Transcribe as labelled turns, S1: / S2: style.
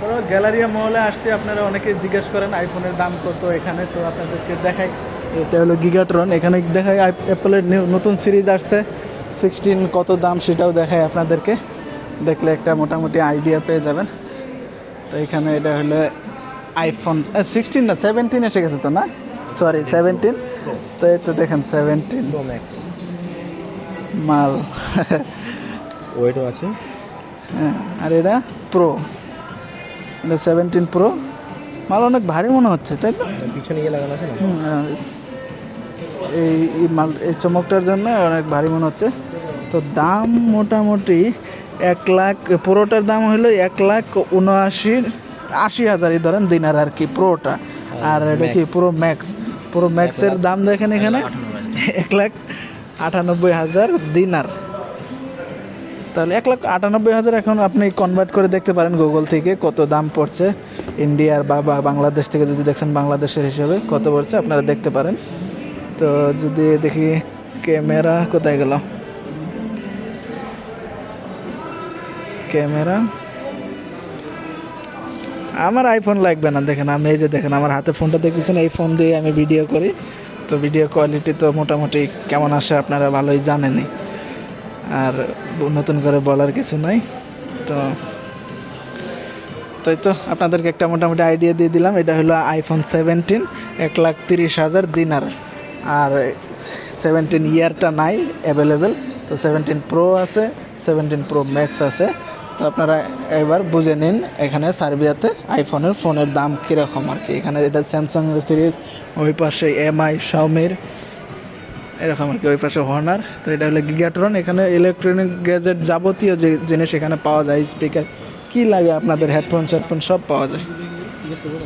S1: তো গ্যালারিয়া মহলে আসছে। আপনারা অনেকে জিজ্ঞেস করেন আইফোনের দাম কত এখানে? তো আপনাদেরকে দেখাই। এটা হলো গিগাট্রন এখানে দেখাই অ্যাপেলের নতুন সিরিজ আসছে। সিক্সটিন কত দাম সেটাও দেখায় আপনাদেরকে। দেখলে একটা মোটামুটি আইডিয়া পেয়ে যাবেন। তো এখানে এটা হলো আইফোন সিক্সটিন না সেভেন্টিন এসে গেছে তো না? সরি সেভেন্টিন তো এই তো দেখেন সেভেন্টিন মাল।
S2: ওয়েটও আছে।
S1: হ্যাঁ আর এটা প্রো এটা সেভেন্টিন প্রো মাল অনেক ভারী মনে হচ্ছে তাই তো?
S2: পিছনে গিয়ে লাগানো আছে না?
S1: এই এই মাল এই চমকটার জন্য অনেক ভারী মনে হচ্ছে। তো দাম মোটামুটি এক লাখ পুরোটার দাম হলো এক লাখ উনআশি আশি হাজারই ধরেন দিনার আর কি প্রোটা আর এটা কি পুরো ম্যাক্স পুরো ম্যাক্সের দাম দেখেন এখানে। এক লাখ আটানব্বই হাজার দিনার। তাহলে এক লাখ আটানব্বই হাজার এখন আপনি কনভার্ট করে দেখতে পারেন গুগল থেকে কত দাম পড়ছে ইন্ডিয়ার বা বাংলাদেশ থেকে যদি দেখছেন বাংলাদেশের হিসেবে কত পড়ছে আপনারা দেখতে পারেন। তো যদি দেখি ক্যামেরা কোথায় গেল? ক্যামেরা? আমার আইফোন লাগবে না, দেখেন আমি এই যে দেখেন আমার হাতে ফোনটা দেখতেছেন, এই ফোন দিয়ে আমি ভিডিও করি। তো ভিডিও কোয়ালিটি তো মোটামুটি কেমন আসে আপনারা ভালোই জানেনই। আর নতুন করে বলার কিছু নাই, তো তাই তো আপনাদেরকে একটা মোটামুটি আইডিয়া দিয়ে দিলাম। এটা হলো আইফোন সেভেন্টিন এক লাখ তিরিশ হাজার দিনার। আর সেভেন্টিন ইয়ারটা নাই অ্যাভেলেবেল তো সেভেন্টিন প্রো আছে সেভেন্টিন প্রো ম্যাক্স আছে। তো আপনারা এবার বুঝে নিন এখানে সার্বিয়াতে আইফোনের ফোনের দাম কীরকম আর কি। এখানে এটা স্যামসাংয়ের সিরিজ ওই পাশে এমআই শাওমির এরকম আর কি, ওই পাশে হর্নার তো এটা হলো গিগাট্রন এখানে ইলেকট্রনিক গ্যাজেট যাবতীয় যে জিনিস এখানে পাওয়া যায় স্পিকার কি লাগে আপনাদের হেডফোন সেডফোন সব পাওয়া যায়।